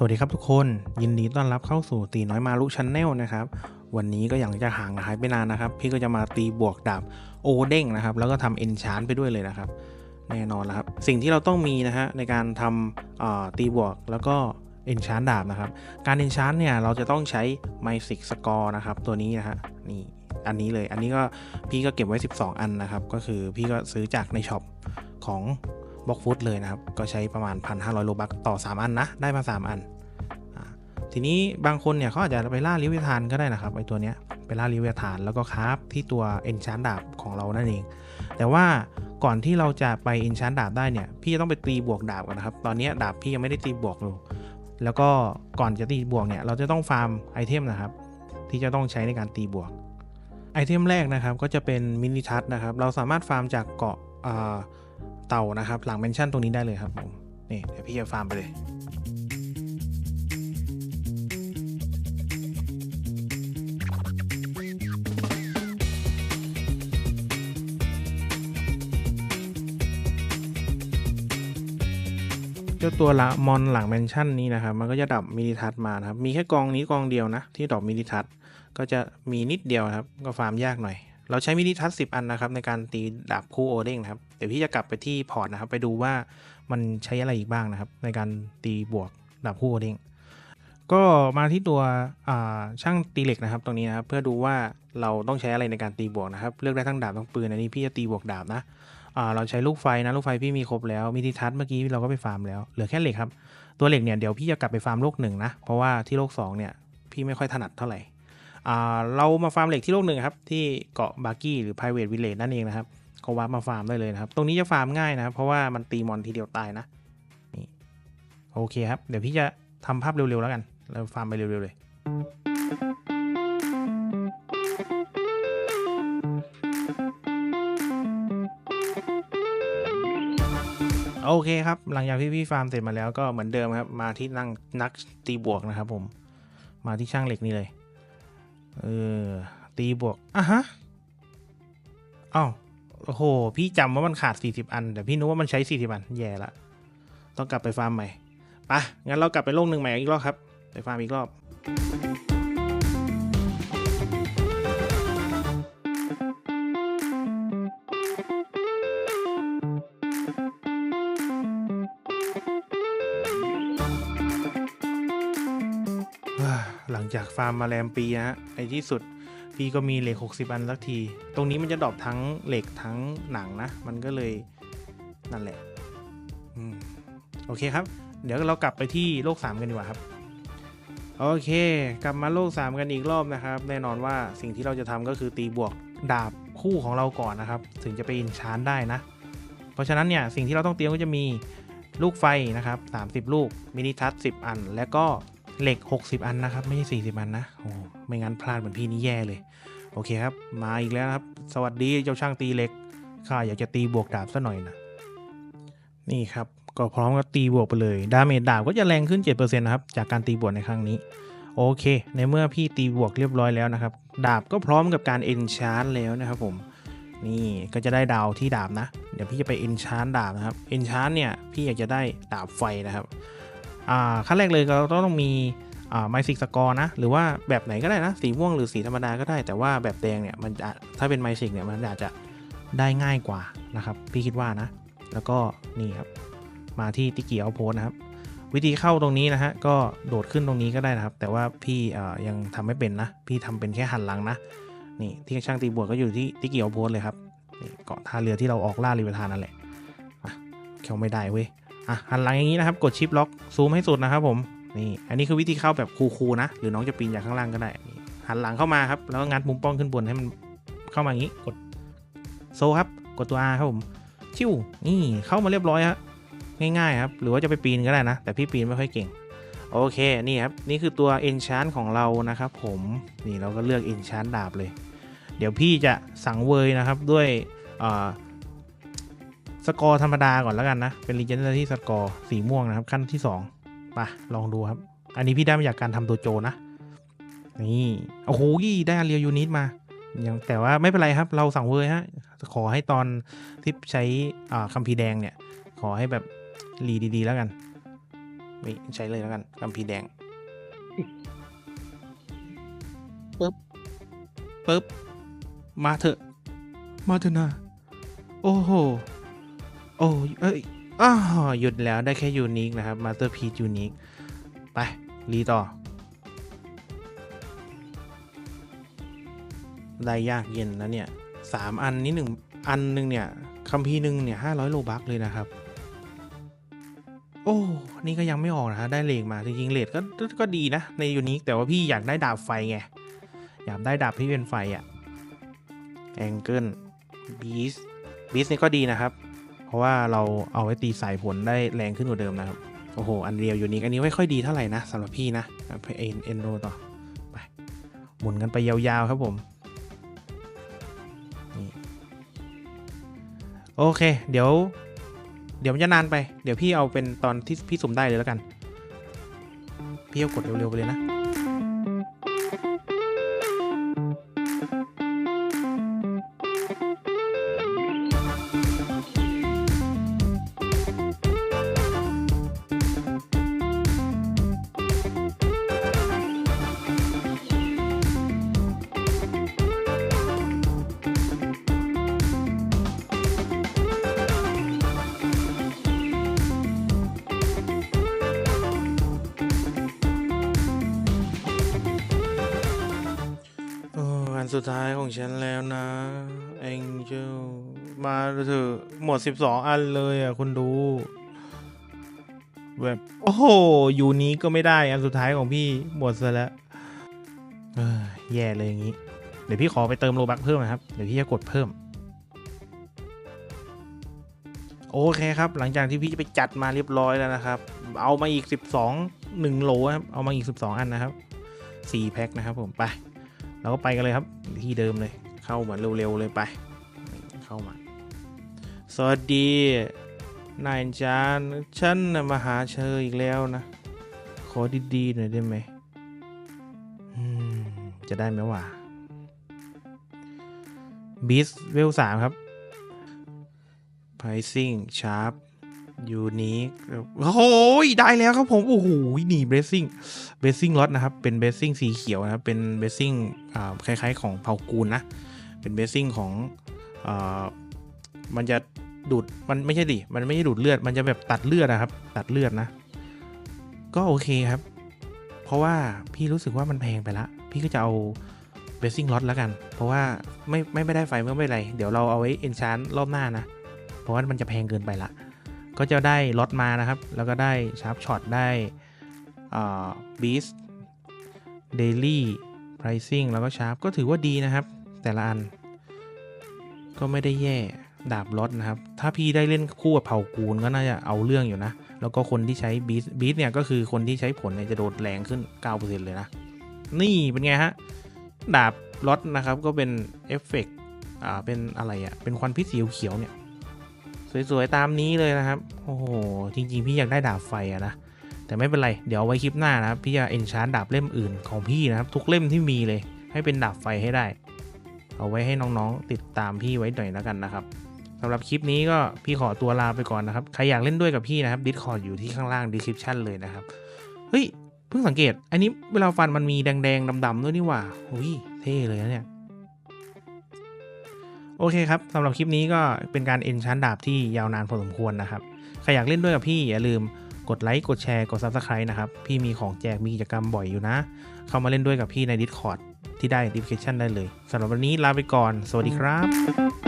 สวัสดีครับทุกคนยินดีต้อนรับเข้าสู่ตีน้อยมาลุชันแนลนะครับ วันนี้ก็อย่างจะห่างหายไปนานนะครับ พี่ก็จะมาตีบวกดาบโอเด้งนะครับ แล้วก็ทำเอนชานไปด้วยเลยนะครับ แน่นอนแล้วครับ สิ่งที่เราต้องมีนะฮะในการทำตีบวกแล้วก็เอนชานดาบนะครับ การเอนชานเนี่ยเราจะต้องใช้ไมซิกสกอร์นะครับ ตัวนี้นะฮะนี่อันนี้เลย อันนี้ก็พี่ก็เก็บไว้ 12 อันนะครับ ก็คือพี่ก็ซื้อจากในช็อปของ บล็อกฟุตเลยนะครับ ก็ใช้ประมาณ 1,500 โลบักต่อ 3 อันนะ ได้มา 3 อันอทีนี้บางคนเนี่ยเขาอาจจะไปล่าลิเวทานก็ได้นะครับไอตัวเนี้ยไปล่าลิเวทานแล้วก็คราฟที่ตัวเอนชานดาบของเรานั่นเอง แต่ว่าก่อนที่เราจะไปเอนชานดาบได้เนี่ย พี่จะต้องไปตีบวกดาบก่อนนะครับ ตอนนี้ดาบพี่ยังไม่ได้ตีบวกเลยแล้วก็ก่อนจะตีบวกเนี่ย เราจะต้องฟาร์มไอเทมนะครับ ที่จะต้องใช้ในการตีบวกไอเทมแรกนะครับก็จะเป็นมินิทัศนะครับ เราสามารถฟาร์มจากเกาะอ่า เต่านะครับ หลังเมนชั่นตรงนี้ได้เลยครับผม นี่เดี๋ยวพี่จะฟาร์มไปเลยเจ้าตัวละมอนหลังแมนชั่นนี้นะครับ มันก็จะดับมินิทัศมานะครับ มีแค่กองนี้กองเดียวนะ ที่ดอกมินิทัศน์ก็จะมีนิดเดียวครับ ก็ฟาร์มยากหน่อย เราใช้มินิทัศสิอันนะครับในการตีดาบคู่โอเด้งนะครับ เดี๋ยวพี่จะกลับไปที่พอร์ตนะครับ ไปดูว่ามันใช้อะไรอีกบ้างนะครับ ในการตีบวกดาบคู่โอเด้งก็มาที่ตัวช่างตีเหล็กนะครับ ตรงนี้นะครับเพื่อดูว่าเราต้องใช้อะไรในการตีบวกนะครับ เลือกได้ทั้งดาบทั้งปืนอันนี้พี่จะตีบวกดาบนะเราใช้ลูกไฟนะลูกไฟพี่มีครบแล้วมินิทัศน์เมื่อกี้เราก็ไปฟาร์มแล้วเหลือแค่เหล็กครับตัวเหล็กเนี่ยเดี๋ยวพี่จะกลับไปฟาร์มโลกหนึ่งนะเพราะว่าที่โลกสองเนี่ยพี่ไม่ค่อยถนัดเท่าไหร่ เรามาฟาร์มเหล็กที่โลกหนึ่งครับ ที่เกาะบาร์กี้หรือ private village นั่นเองนะครับก็วับมาฟาร์มได้เลยนะครับ ตรงนี้จะฟาร์มง่ายนะครับ เพราะว่ามันตีมอนทีเดียวตายนะนี่โอเคครับ เดี๋ยวพี่จะทำภาพเร็วๆแล้วกัน เราฟาร์มไปเร็วๆเลยโอเคครับ หลังจากที่พี่ฟาร์มเสร็จมาแล้วก็เหมือนเดิมครับ มาที่นั่งนักตีบวกนะครับผม มาที่ช่างเหล็กนี่เลย เออ ตีบวกอะฮะอ้าวโอ้โห พี่จำว่ามันขาด 40 อัน แต่พี่นึกว่ามันใช้ 40 อัน แย่ละ ต้องกลับไปฟาร์มใหม่ไปะงั้นเรากลับไปโลกหนึ่งใหม่อีกรอบครับ ไปฟาร์มอีกรอบ จากฟาร์มมาแรมปีนะฮะในที่สุดพี่ก็มีเหล็ก 60 อันสักที ตรงนี้มันจะดรอปทั้งเหล็กทั้งหนังนะ มันก็เลยนั่นแหละอโอเคครับ เดี๋ยวเรากลับไปที่โลก 3 กันดีกว่าครับโอเค กลับมาโลก 3 กันอีกรอบนะครับ แน่นอนว่าสิ่งที่เราจะทำก็คือตีบวกดาบคู่ของเราก่อนนะครับ ถึงจะไปอินชานได้นะ เพราะฉะนั้นเนี่ยสิ่งที่เราต้องเตรียมก็จะมีลูกไฟนะครับ 30 ลูกมินิทัศ10 อัน แล้วก็ เหล็ก 60 อันนะครับ ไม่ใช่ 40 อันนะโอ้ไม่งั้นพลาดเหมือนพี่นี่แย่เลย โอเคครับ มาอีกแล้วครับ สวัสดีเจ้าช่างตีเหล็ก ข้าอยากจะตีบวกดาบซะหน่อยนะ นี่ครับ ก็พร้อมกับตีบวกไปเลย ดาเมจดาบก็จะแรงขึ้น 7%นะครับ จากการตีบวกในครั้งนี้ โอเค ในเมื่อพี่ตีบวกเรียบร้อยแล้วนะครับ ดาบก็พร้อมกับการเอนชานแล้วนะครับผม นี่ก็จะได้ดาวที่ดาบนะ เดี๋ยวพี่จะไปเอนชานดาบนะครับ เอนชานเนี่ย พี่อยากจะได้ดาบไฟนะครับ ขั้นแรกเลยเราต้องมีอ่าไมซิกสกอร์นะ หรือว่าแบบไหนก็ได้นะ สีม่วงหรือสีธรรมดาก็ได้ แต่ว่าแบบแดงเนี่ยมันถ้าเป็นไมซิกเนี่ยมันอาจจะได้ง่ายกว่านะครับ พี่คิดว่านะ แล้วก็นี่ครับ มาที่ติเกียวโพสนะครับ วิธีเข้าตรงนี้นะฮะ ก็โดดขึ้นตรงนี้ก็ได้นะครับ แต่ว่าพี่เออยังทำไม่เป็นนะ พี่ทำเป็นแค่หันหลังนะ นี่ที่ช่างตีบวกก็อยู่ที่ติเกียวโพสเลยครับ นี่เกาะท่าเรือที่เราออกล่าริเวทานนั่นแหละอะเข้าไม่ได้เว้ย อะหันหลังอย่างนี้นะครับ กดชิปล็อกซูมให้สุดนะครับผมนี่อันนี้คือวิธีเข้าแบบคูลๆนะ หรือน้องจะปีนจากข้างล่างก็ได้หันหลังเข้ามาครับแล้วก็งัดมุมป้องขึ้นบนให้มันเข้ามาอย่างนี้กดโซครับกดตัว R ครับผมชิวนี่เข้ามาเรียบร้อยฮะง่ายๆครับหรือว่าจะไปปีนก็ได้นะ แต่พี่ปีนไม่ค่อยเก่งโอเคนี่ครับนี่คือตัว Enchant ของเรานะครับผมนี่เราก็เลือก Enchant ดาบเลย เดี๋ยวพี่จะสังเวยนะครับด้วยอ่า สกอร์ธรรมดาก่อนแล้วกันนะ เป็น Legendary สกอร์สีม่วงนะครับ ขั้นที่2ไปลองดูครับ อันนี้พี่ได้มาจากการทำตัวโจนะ นี่ โอ้โหได้อาเรียยูนิตมายังแต่ว่าไม่เป็นไรครับ เราสั่งเวยฮะ ขอให้ตอนที่ใช้อ่าคัมภีแดงเนี่ย ขอให้แบบรีดีๆ แล้วกันนี่ใช้เลยแล้วกันกัมพีแดงปึ๊บปึ๊บมาเถอะ มาเถอะนะ โอ้โห โอ้เอ้ยอ้าหยุดแล้วได้แค่ยูนิคนะครับมาสเตอร์พี e ยูนิคไป รีต่อ ได้ยากเย็นนะเนี่ยสามอันนี้หนึ่งอันหนึ่งเนี่ยคัมภีหนึ่งเนี่ยห้าร้อยโลบักเลยนะครับ โอ้ นี่ก็ยังไม่ออกนะฮะได้เลทมาจริงๆเลทก็ก็ก็ดีนะ ในยูนิคแต่ว่าพี่อยากได้ดาบไฟไง อยากได้ดาบที่เป็นไฟอะแองเกิลบีสบีสนี่ก็ดีนะครับ เพราะว่าเราเอาไว้ตีสายผลได้แรงขึ้นกว่าเดิมนะครับ โอ้โห อันเรียวอยู่นิคอันนี้ไม่ค่อยดีเท่าไหร่นะสำหรับพี่นะไปเอ็นเอ็นโรต่อไปหมุนกันไปยาวๆครับผมนี่โอเค เดี๋ยว เดี๋ยวมันจะนานไป เดี๋ยวพี่เอาเป็นตอนที่พี่สุ่มได้เลยแล้วกัน พี่เอากดเร็วๆไปเลยนะ สุดท้ายของฉันแล้วนะ Angel มาเถอะหมด 12 อันเลยอะ คุณดู แบบ โอ้โห อยู่นี้ก็ไม่ได้ อันสุดท้ายของพี่หมดซะแล้วเอ้ยแย่เลยอย่างนี้ เดี๋ยวพี่ขอไปเติมโลบักเพิ่มนะครับ เดี๋ยวพี่จะกดเพิ่ม โอเคครับ หลังจากที่พี่ไปจัดมาเรียบร้อยแล้วนะครับ เอามาอีก 12 1โหลครับ เอามาอีก 12 อันนะครับ 4 แพ็คนะครับผมไป เราก็ไปกันเลยครับที่เดิมเลยเข้ามาเร็วๆเลยไป เข้ามา สวัสดีนายจานฉันน่ะมาหาเชออีกแล้วนะ ขอดีๆหน่อยได้ไหมจะได้ไหมวะบิสเวลสามครับไพซิ่งชาร์ป pricing sharp unique โอ้โหได้แล้วครับผมโอ้โหนี่ blessing blessing lot นะครับ เป็น blessing สีเขียวนะครับ เป็น blessing อ่าคล้ายๆ ของเผากูลนะ เป็น blessing ของอมันจะดูดมันไม่ใช่ดิมันไม่ใช่ดูดเลือด มันจะแบบตัดเลือดนะครับ ตัดเลือดนะ ก็โอเคครับ เพราะว่าพี่รู้สึกว่ามันแพงไปละ พี่ก็จะเอา blessing lot แล้วกัน เพราะว่าไม่ไม่ไม่ได้ไฟเมื่อไม่เป็นไร เดี๋ยวเราเอาไว้ enchant รอบหน้านะ เพราะว่ามันจะแพงเกินไปละ ก็จะได้ล็อตมานะครับ แล้วก็ได้ชาร์ปช็อตได้บีสเดลี่ไพรซิ่งแล้วก็ชาร์ปก็ถือว่าดีนะครับ แต่ละอัน ก็ไม่ได้แย่ดาบล็อตนะครับ ถ้าพี่ได้เล่นคู่กับเผ่ากูลก็น่าจะเอาเรื่องอยู่นะ แล้วก็คนที่ใช้บีสบีสเนี่ยก็คือคนที่ใช้ผลเนี่ยจะโดดแรงขึ้น 9%เลยนะ นี่เป็นไงฮะ ดาบล็อตนะครับก็เป็นเอฟเฟกต์อ่าเป็นอะไรอะ่ะ เป็นควันพิษสีเขียวเนี่ย สวยๆ ตามนี้เลยนะครับ โอ้โห จริง ๆ พี่อยากได้ดาบไฟอะนะ แต่ไม่เป็นไร เดี๋ยวไว้คลิปหน้านะครับ พี่จะเอนชานดาบเล่มอื่นของพี่นะครับ ทุกเล่มที่มีเลย ให้เป็นดาบไฟให้ได้ เอาไว้ให้น้องๆ ติดตามพี่ไว้หน่อยแล้วกันนะครับสำหรับคลิปนี้ก็พี่ขอตัวลาไปก่อนนะครับ ใครอยากเล่นด้วยกับพี่นะครับ Discord อยู่ที่ข้างล่าง description เลยนะครับ เฮ้ย เพิ่งสังเกต อันนี้เวลาฟันมันมีแดงๆดำๆด้วยนี่หว่าอุ้ย เท่เลยนะเนี่ย โอเคครับสำหรับคลิปนี้ก็เป็นการเอนชันดาบที่ยาวนานพอสมควรนะครับ ใครอยากเล่นด้วยกับพี่อย่าลืมกดไลค์กดแชร์กด Subscribe นะครับ พี่มีของแจกมีกิจกรรมบ่อยอยู่นะ เข้ามาเล่นด้วยกับพี่ใน Discord ที่ได้ Notification ได้เลยสำหรับวันนี้ลาไปก่อน สวัสดีครับ